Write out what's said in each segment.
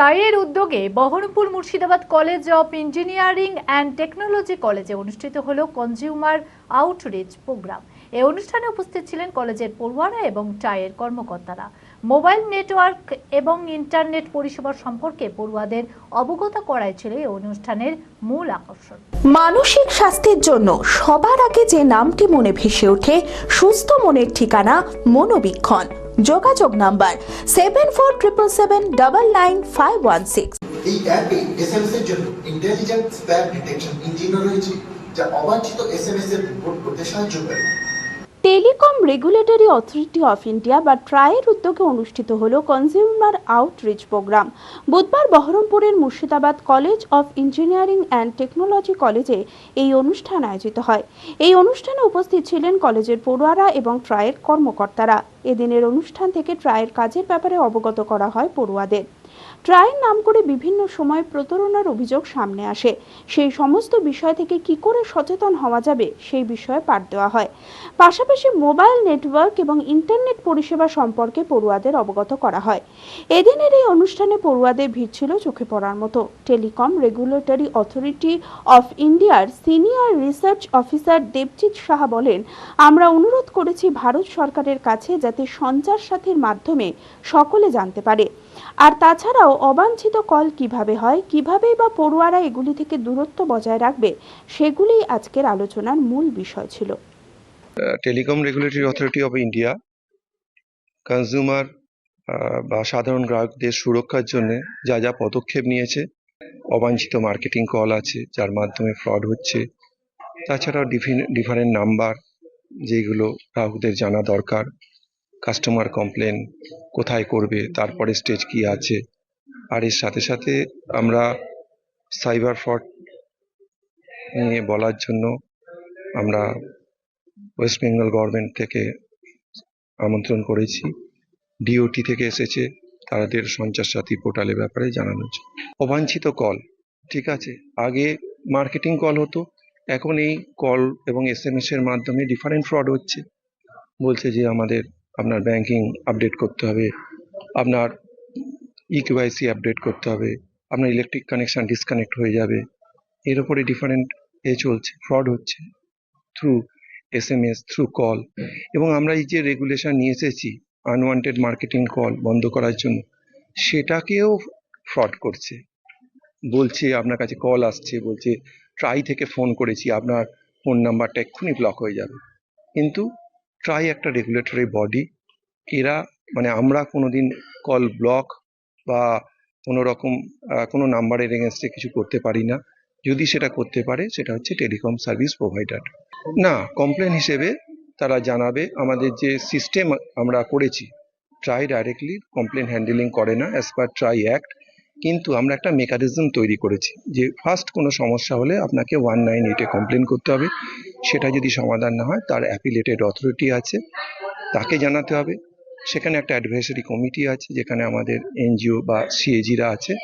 ট্রাইয়ের উদ্যোগে Baharampur Murshidabad college of engineering and technology কলেজে অনুষ্ঠিত হল কনজিউমার আউটরিচ প্রোগ্রাম। এই অনুষ্ঠানে উপস্থিত ছিলেন কলেজের পড়ুয়ারা এবং ট্রাইয়ের কর্মকর্তারা। মোবাইল নেটওয়ার্ক এবং ইন্টারনেট পরিষেবা সম্পর্কে পড়ুয়াদের অবগত করাই ছিল এই অনুষ্ঠানের মূল আকর্ষণ। মানসিক স্বাস্থ্যের জন্য সবার আগে যে নামটি মনে ভেসে ওঠে, সুস্থ মনের ঠিকানা মনোবীক্ষণ। যোগাযোগ number seven four triple seven double nine five one six. এই অ্যাপে এসএমএস এর জন্য ইন্টেলিজেন্ট স্প্যাম ডিটেকশন ইঞ্জিন রয়েছে, যা অবাঞ্ছিত এসএমএস এর রিপোর্ট করতে সাহায্য করে। Telecom regulatory authority of India বা ট্রায়ের উদ্যোগে অনুষ্ঠিত হল কনজিউমার আউটরিচ প্রোগ্রাম। বুধবার বহরমপুরের Murshidabad college of engineering and technology কলেজে এই অনুষ্ঠান আয়োজিত হয়। এই অনুষ্ঠানে উপস্থিত ছিলেন কলেজের পড়ুয়ারা এবং ট্রায়ের কর্মকর্তারা। এদিনের অনুষ্ঠান থেকে ট্রায়ের কাজের ব্যাপারে অবগত করা হয় পড়ুয়াদের। ট্রায়ের নাম করে বিভিন্ন সময় প্রতারণার অভিযোগ সামনে আসে। সেই সমস্ত বিষয় থেকে কি করে সচেতন হওয়া যাবে সেই বিষয়ে পাঠ দেওয়া হয়। পাশাপাশি মোবাইল নেটওয়ার্ক এবং ইন্টারনেট পরিষেবা সম্পর্কে পড়ুয়াদের অবগত করা হয়। এদিনের এই অনুষ্ঠানে পড়ুয়াদের ভিড় ছিল চোখে পড়ার মতো। টেলিকম রেগুলেটরি অথরিটি অফ ইন্ডিয়ার senior research officer Debjit Saha বলেন, আমরা অনুরোধ করেছি ভারত সরকারের কাছে যাতে সঞ্চার সাথীর মাধ্যমে সকলে জানতে পারে। আর তাছাড়াও অবাঞ্ছিত কল কীভাবে হয়, কিভাবেই বা পড়ুয়ারা এগুলি থেকে দূরত্ব বজায় রাখবে, সেগুলিই আজকের আলোচনার মূল বিষয় ছিল। Telecom regulatory authority of India consumer বা সাধারণ গ্রাহকদের সুরক্ষার জন্য যা যা পদক্ষেপ নিয়েছে, অবাঞ্ছিত মার্কেটিং কল আছে, যার মাধ্যমে ফ্রড হচ্ছে, তাছাড়াও ডিফারেন্ট নাম্বার, যেগুলো গ্রাহকদের জানা দরকার কাস্টমার কমপ্লেন কোথায় করবে, তারপরে স্টেজ কি আছে? আর এর সাথে সাথে আমরা সাইবার ফ্রড নিয়ে বলার জন্য আমরা ওয়েস্ট বেঙ্গল গভর্নমেন্ট থেকে আমন্ত্রণ করেছি। ডিওটি থেকে এসেছে, তাদের সঞ্চার সাথী পোর্টালের ব্যাপারে জানানো হচ্ছে অবাঞ্ছিত কল ঠিক আছে? আগে মার্কেটিং কল হতো, এখন এই কল এবং এস এম এস এর মাধ্যমে ডিফারেন্ট ফ্রড হচ্ছে। বলছে যে আমাদের আপনার ব্যাংকিং আপডেট করতে হবে, আপনার ইকিউআইসি আপডেট করতে হবে, আপনার ইলেকট্রিক কানেকশান ডিসকানেক্ট হয়ে যাবে। এর উপরে ডিফারেন্ট এ চলছে ফ্রড হচ্ছে through S M S through call এবং আমরা এই যে রেগুলেশন নিয়ে এসেছি আনওয়ান্টেড মার্কেটিং কল বন্ধ করার জন্য, সেটাকেও ফ্রড করছে। বলছে, আপনার কাছে কল আসছে, বলছে ট্রাই থেকে ফোন করেছি, আপনার ফোন নাম্বারটা এক্ষুনি ব্লক হয়ে যাবে। কিন্তু ট্রাই একটা রেগুলেটরি বডি এরা মানে আমরা কোনোদিন কল ব্লক বা কোনো রকম কোনো নাম্বারের এগেনস্টে কিছু করতে পারি না। যদি সেটা করতে পারে, সেটা হচ্ছে টেলিকম সার্ভিস প্রোভাইডার না কমপ্লেন হিসেবে তারা জানাবে, আমাদের যে সিস্টেম আমরা করেছি ট্রাই ডাইরেক্টলি কমপ্লেন হ্যান্ডেলিং করে না অ্যাজ পার ট্রাই অ্যাক্ট কিন্তু আমরা একটা মেকানিজম তৈরি করেছি যে ফার্স্ট কোনো সমস্যা হলে আপনাকে ওয়ান নাইন এইটে কমপ্লেন করতে হবে। সেটা যদি সমাধান না হয়, তার অ্যাপিলেটেড অথরিটি আছে, তাকে জানাতে হবে। সেখানে একটা অ্যাডভাইসারি কমিটি আছে, যেখানে আমাদের এনজিও বা সিএজিরা আছে,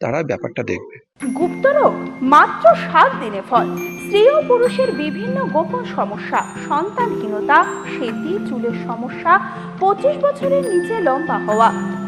তারা ব্যাপারটা দেখবে। গুপ্তরোগ মাত্র সাত দিনে ফল। স্ত্রী ও পুরুষের বিভিন্ন গোপন সমস্যা, সন্তানহীনতা সেতি চুলের সমস্যা, পঁচিশ বছরের নিচে লম্বা হওয়া